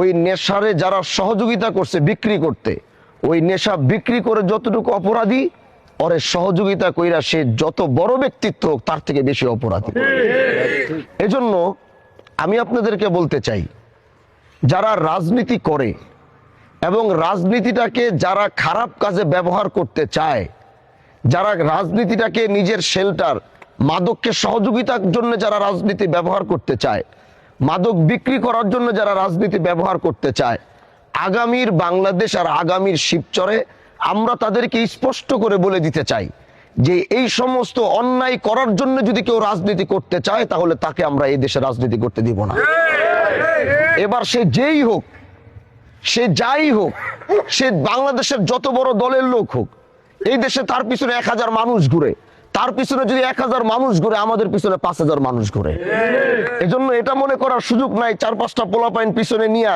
ওই নেশারে যারা সহযোগিতা করছে বিক্রি করতে, ওই নেশা বিক্রি করে যতটুকু অপরাধী, ওরে সহযোগিতা কইরা সে যত বড় ব্যক্তিত্ব হোক, তার থেকে বেশি অপরাধী। এজন্য আমি আপনাদেরকে বলতে চাই, যারা রাজনীতি করে এবং রাজনীতিটাকে যারা খারাপ কাজে ব্যবহার করতে চায়, যারা রাজনীতিটাকে নিজের শেল্টার মাদককে সহযোগিতার জন্য যারা রাজনীতি ব্যবহার করতে চায় মাদক বিক্রি করার জন্য যারা রাজনীতি ব্যবহার করতে চায়, আগামীর বাংলাদেশ আর আগামীর শিবচরে আমরা তাদেরকে স্পষ্ট করে বলে দিতে চাই যে এই সমস্ত অন্যায় করার জন্য যদি কেউ রাজনীতি করতে চায়, তাহলে তাকে আমরা এই দেশে রাজনীতি করতে দিব না। এবার সে যেই হোক, সে যাই হোক, সে বাংলাদেশের যত বড় দলের লোক হোক, এই দেশে তার পিছনে এক হাজার মানুষ ঘুরে তার পিছনে যদি এক হাজার মানুষ ঘুরে, আমাদের পিছনে পাঁচ হাজার মানুষ ঘুরে। এজন্য এটা মনে করার সুযোগ নাই, চার পাঁচটা পোলাপাইন পিছনে নিয়ে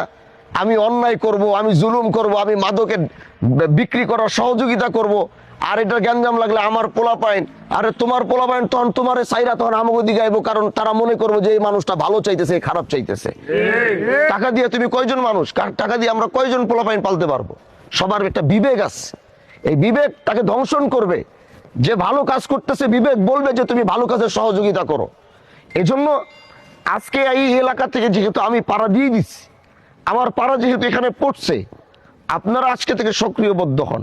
আমি অন্যায় করব, আমি জুলুম করব, আমি মাদকে বিক্রি করার সহযোগিতা করব। আর এটা গ্যাঞ্জাম লাগলে আমার পোলাপাইন আরে তোমার পোলাপাইন তখন তোমার সাইরা তখন আমাকে দিকে আইবো, কারণ তারা মনে করব যে এই মানুষটা ভালো চাইতেছে খারাপ চাইতেছে। টাকা দিয়ে তুমি কয়জন মানুষ? টাকা দিয়ে আমরা কয়জন পোলা পাইন পালতে পারব? সবার একটা বিবেক আছে। এই বিবেক তাকে ধ্বংসন করবে। যে ভালো কাজ করতেছে বিবেক বলবে যে তুমি ভালো কাজের সহযোগিতা করো। এই জন্য আজকে এই এলাকা থেকে যেহেতু আমি পাড়া দিয়ে দিচ্ছি, আমার পাড়া যেহেতু এখানে পড়ছে, আপনারা আজকে থেকে সক্রিয়বদ্ধ হন।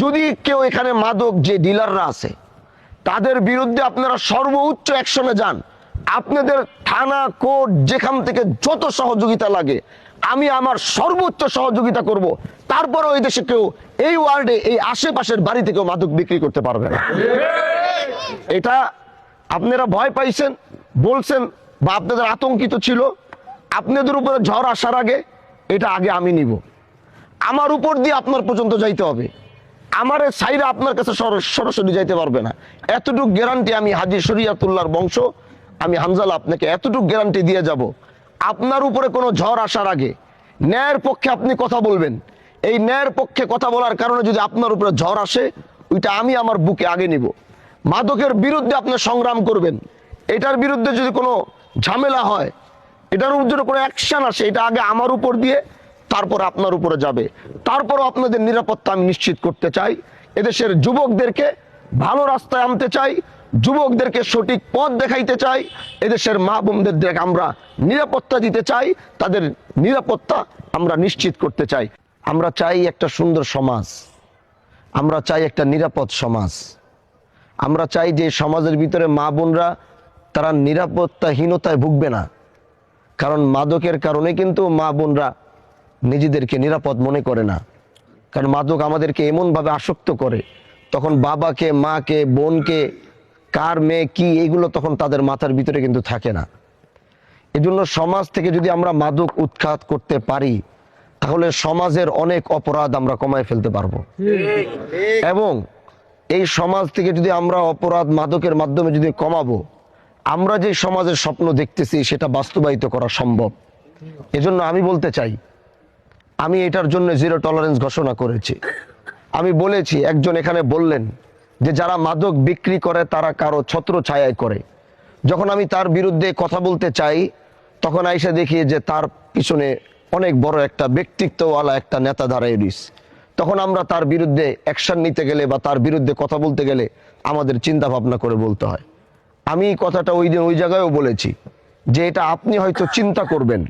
যদি কেউ এখানে মাদক যে ডিলাররা আছে, তাদের বিরুদ্ধে আপনারা সর্বোচ্চ অ্যাকশনে যান। আপনাদের থানা, কোর্ট, যেখান থেকে যত সহযোগিতা লাগে, আমি আমার সর্বোচ্চ সহযোগিতা করব। তারপরে ওই দেশে কেউ এই ওয়ার্ডে এই আশেপাশের বাড়ি থেকেও মাদক বিক্রি করতে পারবে না। এটা আপনারা ভয় পাইছেন, বলছেন বা আপনাদের আতঙ্কিত ছিল। আপনাদের উপরে ঝড় আসার আগে এটা আগে আমি নিব। আমার উপর দিয়ে আপনার পর্যন্ত যাইতে হবে। আমার সাইরা আপনার কাছে সর- সরাসরি যাইতে পারবে না। এতটুকু গ্যারান্টি আমি হাজি শরিয়াতুল্লাহর বংশ, আমি হামজাল আপনাকে এতটুকু গ্যারান্টি দিয়ে যাব। আপনার উপরে কোনো ঝড় আসার আগে ন্যায়ের পক্ষে আপনি কথা বলবেন। এই ন্যায়ের পক্ষে কথা বলার কারণে যদি আপনার উপরে ঝড় আসে, ওইটা আমি আমার বুকে আগে নিব। মাদকের বিরুদ্ধে আপনি সংগ্রাম করবেন। এটার বিরুদ্ধে যদি কোনো ঝামেলা হয়, এটার জন্য কোনো অ্যাকশন আসে, এটা আগে আমার উপর দিয়ে তারপর আপনার উপরে যাবে। তারপরও আপনাদের নিরাপত্তা আমি নিশ্চিত করতে চাই। এদেশের যুবকদেরকে ভালো রাস্তায় আনতে চাই, যুবকদেরকে সঠিক পথ দেখাইতে চাই। এদেশের মা বোনদের আমরা নিরাপত্তা দিতে চাই, তাদের নিরাপত্তা আমরা নিশ্চিত করতে চাই। আমরা চাই একটা সুন্দর সমাজ। আমরা চাই একটা নিরাপদ সমাজ। আমরা চাই যে সমাজের ভিতরে মা বোনরা তারা নিরাপত্তাহীনতায় ভুগবে না। কারণ মাদকের কারণে কিন্তু মা বোনরা নিজেদেরকে নিরাপদ মনে করে না। কারণ মাদক আমাদেরকে এমনভাবে আসক্ত করে, তখন বাবাকে, মাকে, বোনকে, কার মেয়ে, কি, এগুলো তখন তাদের মাথার ভিতরে কিন্তু থাকে না। এজন্য সমাজ থেকে যদি আমরা মাদক উৎখাত করতে পারি তাহলে সমাজের অনেক অপরাধ আমরা কমায় ফেলতে পারব। এবং এই সমাজ থেকে যদি আমরা অপরাধ মাদকের মাধ্যমে যদি কমাবো, আমরা যে সমাজের স্বপ্ন দেখতেছি সেটা বাস্তবায়িত করা সম্ভব। এজন্য আমি বলতে চাই, আমি এটার জন্য জিরো টলারেন্স ঘোষণা করেছি। আমি বলেছি, একজন এখানে বললেন যে যারা মাদক বিক্রি করে তারা কারও ছত্র ছায়ায় করে। যখন আমি তার বিরুদ্ধে কথা বলতে চাই, তখন আইসা দেখি যে তার পিছনে অনেক বড় একটা ব্যক্তিত্বওয়ালা একটা নেতা দাঁড়ায় রইছে তখন আমরা তার বিরুদ্ধে অ্যাকশন নিতে গেলে বা তার বিরুদ্ধে কথা বলতে গেলে আমাদের চিন্তা ভাবনা করে বলতে হয়। আমি কথাটা ওই দিন ওই জায়গায়ও বলেছি যে এটা আপনি হয়তো চিন্তা করবেন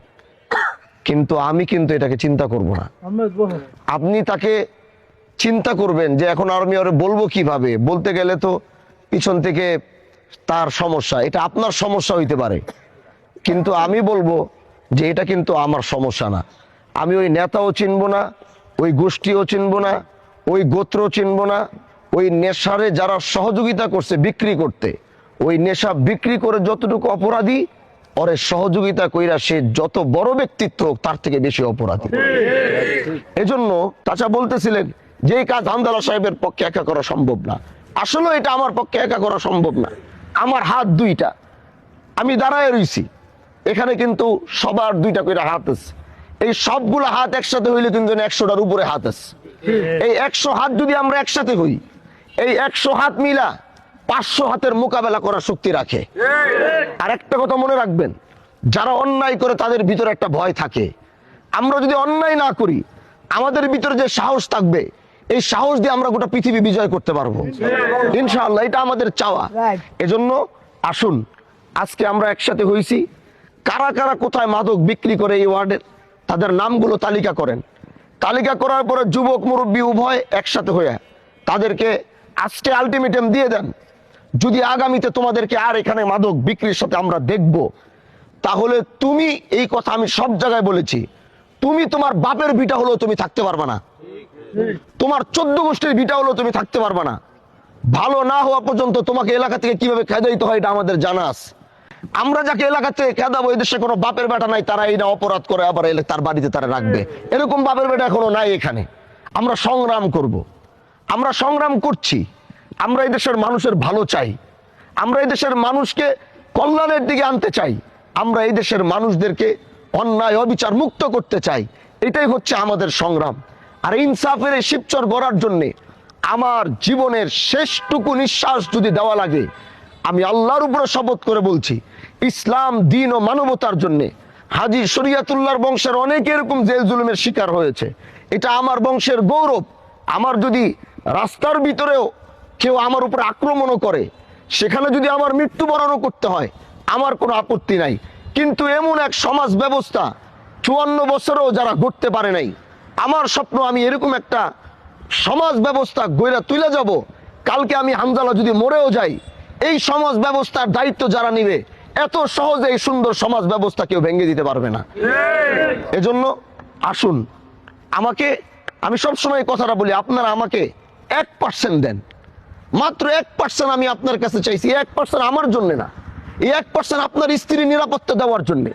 কিন্তু আমি কিন্তু এটাকে চিন্তা করব না। আপনি তাকে চিন্তা করবেন যে এখন আর আমি ওরে বলব কীভাবে? বলতে গেলে তো পিছন থেকে তার সমস্যা এটা আপনার সমস্যা হইতে পারে। কিন্তু আমি বলব যে এটা কিন্তু আমার সমস্যা না। আমি ওই নেতাও চিনব না, ওই গোষ্ঠীও চিনব না, ওই গোত্র চিনব না, ওই নেশারে যারা সহযোগিতা করছে বিক্রি করতে, ওই নেশা বিক্রি করে যতটুকু অপরাধী, ওরে সহযোগিতা কইরা সে যত বড় ব্যক্তিত্ব হোক, তার থেকে বেশি অপরাধী। এজন্য চাচা বলতেছিলেন যে কাজ হামদালা সাহেবের পক্ষে একা করা সম্ভব না। আসলে এটা আমার পক্ষে একা করা সম্ভব না। আমার হাত দুইটা। আমি দাঁড়ায় রইছি। এখানে কিন্তু সবার দুইটা করে হাত আছে। এই সবগুলো হাত একসাথে হইলে কিন্তু একশোটার উপরে হাত আছে। এই একশো হাত যদি আমরা একসাথে হই এই একশো হাত মিলা পাঁচশো হাতের মোকাবেলা করার শক্তি রাখে। আর একটা কথা মনে রাখবেন যারা অন্যায় করে তাদের ভিতরে একটা ভয় থাকে। আমরা যদি অন্যায় না করি আমাদের ভিতরে যে সাহস থাকবে এই সাহস দিয়ে আমরা গোটা পৃথিবী বিজয় করতে পারব। ইনশাআল্লাহ এটা আমাদের চাওয়া। এজন্য আসুন আজকে আমরা একসাথে হয়েছি কারা কারা কোথায় মাদক বিক্রি করে এই ওয়ার্ডের? তাদের নামগুলো তালিকা করেন। তালিকা করার পরে যুবক, মুরব্বী উভয় একসাথে হয়ে তাদেরকে আজকে আলটিমেটাম দিয়ে দেন। যদি আগামীতে তোমাদেরকে আর এখানে মাদক বিক্রির সাথে আমরা দেখব, তাহলে তুমি এই কথা আমি সব জায়গায় বলেছি। তুমি তোমার বাপের ভিটা হলেও তুমি থাকতে পারবে না। তোমার চোদ্দ গোষ্ঠীর ভিটা হলেও তুমি থাকতে পারবে না। ভালো না হওয়া পর্যন্ত তোমাকে এলাকা থেকে কীভাবে খেদাইতে হয় এটা আমাদের জানা আছে। আমরা যাকে এলাকা থেকে খেদাবো এই দেশে কোনো বাপের বেটা নাই, তারা এই না অপরাধ করে আবার এলে তার বাড়িতে তারা রাখবে। এরকম বাপের বেটা এখনও নাই এখানে। আমরা সংগ্রাম করব। আমরা সংগ্রাম করছি। আমরা এই দেশের মানুষের ভালো চাই। আমরা এই দেশের মানুষকে কল্যাণের দিকে আনতে চাই। আমরা এই দেশের মানুষদেরকে অন্যায়, অবিচার মুক্ত করতে চাই। এটাই হচ্ছে আমাদের সংগ্রাম। আর ইনসাফের এই শিবচর গড়ার জন্যে আমার জীবনের শেষটুকু নিঃশ্বাস যদি দেওয়া লাগে আমি আল্লাহর উপরে শপথ করে বলছি, ইসলাম, দিন ও মানবতার জন্যে হাজি শরিয়াতুল্লাহর বংশের অনেক এরকম জেল জুলুমের শিকার হয়েছে। এটা আমার বংশের গৌরব। আমার যদি রাস্তার ভিতরেও কেউ আমার উপরে আক্রমণও করে, সেখানে যদি আমার মৃত্যুবরণও করতে হয়, আমার কোনো আপত্তি নাই। কিন্তু এমন এক সমাজ ব্যবস্থা চুয়ান্ন বছরেও যারা ঘটতে পারে নাই, আমার স্বপ্ন আমি এরকম একটা সমাজ ব্যবস্থা গইরা তুলে যাব। কালকে আমি হামজালা যদি মরেও যাই এই সমাজ ব্যবস্থার দায়িত্ব যারা নিবে, এত সহজে এই সুন্দর সমাজ ব্যবস্থা কেউ ভেঙে দিতে পারবে না। এজন্য আসুন, আমাকে, আমি সবসময় কথাটা বলি, আপনারা আমাকে এক পার্সেন্ট দেন। মাত্র এক পার্সেন্ট আমি আপনার কাছে চাইছি এক পার্সেন্ট আমার জন্য না। এই এক পার্সেন্ট আপনার স্ত্রীর নিরাপত্তা দেওয়ার জন্য।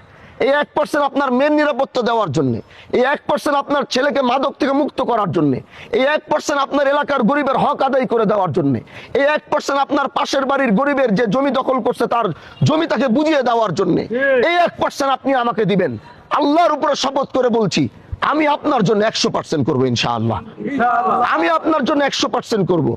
এই এক পার্সেন্ট আপনার মেয়ের নিরাপত্তা দেওয়ার জন্য এই এক পার্সেন্ট আপনার ছেলেকে মাদক থেকে মুক্ত করার জন্য এই এক পার্সেন্ট আপনার এলাকার গরিবের হক আদায় করে দেওয়ার জন্য এই এক পার্সেন্ট আপনার পাশের বাড়ির গরিবের যে জমি দখল করছে তার জমি তাকে বুঝিয়ে দেওয়ার জন্য এই এক পার্সেন্ট আপনি আমাকে দিবেন। আল্লাহর উপরে শপথ করে বলছি আমি আপনার জন্য একশো পার্সেন্ট করব ইনশাআল্লাহ। আমি আপনার জন্য একশো পার্সেন্ট করব।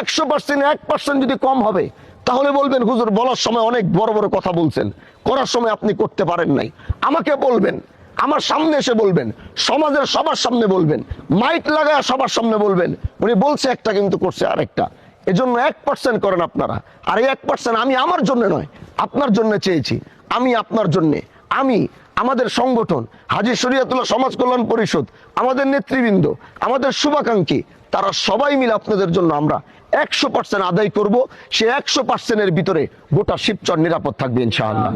একশো পার্সেন্ট এক পার্সেন্ট যদি কম হবে তাহলে বলবেন, হুজুর, বলার সময় অনেক বড় বড় কথা বলছেন। করার সময় আপনি করতে পারেন নাই। আমাকে বলবেন, আমার সামনে এসে বলবেন, সমাজের সবার সামনে বলবেন, মাইক লাগায় সবার সামনে বলবেন। উনি বলছে একটা, কিন্তু করছে আরেকটা। এজন্য এক পার্সেন্ট করেন আপনারা। আর এই এক পার্সেন্ট আমি আমার জন্য নয়, আপনার জন্য চেয়েছি। আমি আপনার জন্য। আমি, আমাদের সংগঠন হাজির শরিয়াতুল্লাহ সমাজ কল্যাণ পরিষদ, আমাদের নেতৃবৃন্দ, আমাদের শুভাকাঙ্ক্ষী তারা সবাই মিলে আপনাদের জন্য আমরা একশো পার্সেন্ট আদায় করব। সে একশো পার্সেন্টের ভিতরে গোটা শিবচর নিরাপদ থাকবে ইনশাআল্লাহ।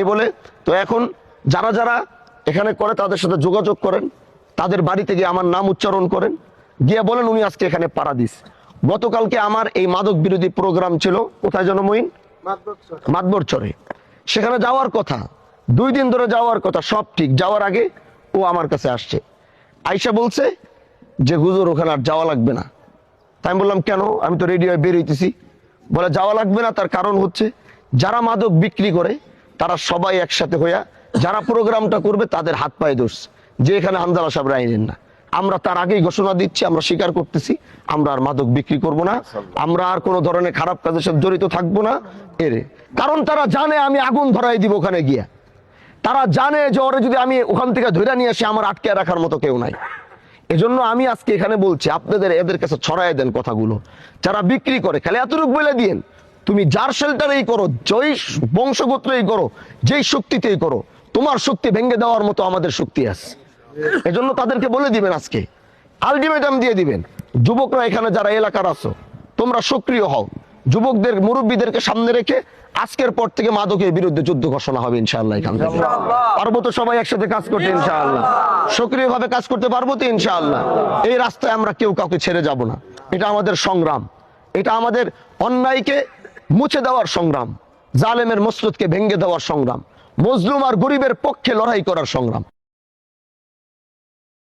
এই বলে তো এখন যারা যারা এখানে করে তাদের সাথে যোগাযোগ করেন, তাদের বাড়িতে গিয়ে আমার নাম উচ্চারণ করেন, গিয়ে বলেন উনি আজকে এখানে পাড়া দিস গতকালকে আমার এই মাদক বিরোধী প্রোগ্রাম ছিল, কোথায় জনময়ীন মাতবর চরে। সেখানে যাওয়ার কথা, দুই দিন ধরে যাওয়ার কথা, সব ঠিক। যাওয়ার আগে ও আমার কাছে আসছে। আইসা বলছে যে হুজুর ওখানে আর যাওয়া লাগবে না। তাই বললাম, কেন? আমি তো রেডিও বের হইতেছি বলে, যাওয়া লাগবে না, তার কারণ হচ্ছে যারা মাদক বিক্রি করে, তারা সবাই একসাথে হইয়া যারা প্রোগ্রামটা করবে, তাদের হাত পায়ে দোষ যে এখানে হামদালা সাহেব আইনেন না। আমরা তার আগেই ঘোষণা দিচ্ছি, আমরা স্বীকার করতেছি, আমরা আর মাদক বিক্রি করব না, আমরা আর কোনো ধরনের খারাপ কাজের সাথে জড়িত থাকব না। এর, কারণ তারা জানে আমি আগুন ধরাই দিব ওখানে গিয়া। তারা জানে যে ওরে যদি আমি ওখান থেকে ধরে নিয়ে আসি, আমার আটকে রাখার মতো কেউ নাই। এজন্য আমি আজকে এখানে বলছি, আপনাদের, এদের কাছে ছড়াই দেন কথাগুলো। যারা বিক্রি করে, খালি এতটুকু বলে দিয়েন, তুমি যার শেল্টারেই করো, যেই বংশগোত্রেই করো, যেই শক্তিতেই করো, তোমার শক্তি ভেঙে দেওয়ার মতো আমাদের শক্তি আছে। এজন্য তাদেরকে বলে দিবেন আজকে আলটিমেটাম দিয়ে দিবেন, যুবকরা এখানে যারা এলাকার আছো, তোমরা সক্রিয় হও। যুবকদের মুরব্বীদেরকে সামনে রেখে আজকের পর থেকে মাদকের বিরুদ্ধে যুদ্ধ ঘোষণা হবে ইনশাআল্লাহ এখান থেকে। পারব তো সবাই একসাথে কাজ করতে ইনশাআল্লাহ। সক্রিয় ভাবে কাজ করতে পারব তো ইনশাআল্লাহ। এই রাস্তায় আমরা কেউ কাউকে ছেড়ে যাব না। এটা আমাদের সংগ্রাম। এটা আমাদের অন্যায়কে মুছে দেওয়ার সংগ্রাম। জালেমের মসজিদকে ভেঙে দেওয়ার সংগ্রাম। মজলুম আর গরিবের পক্ষে লড়াই করার সংগ্রাম।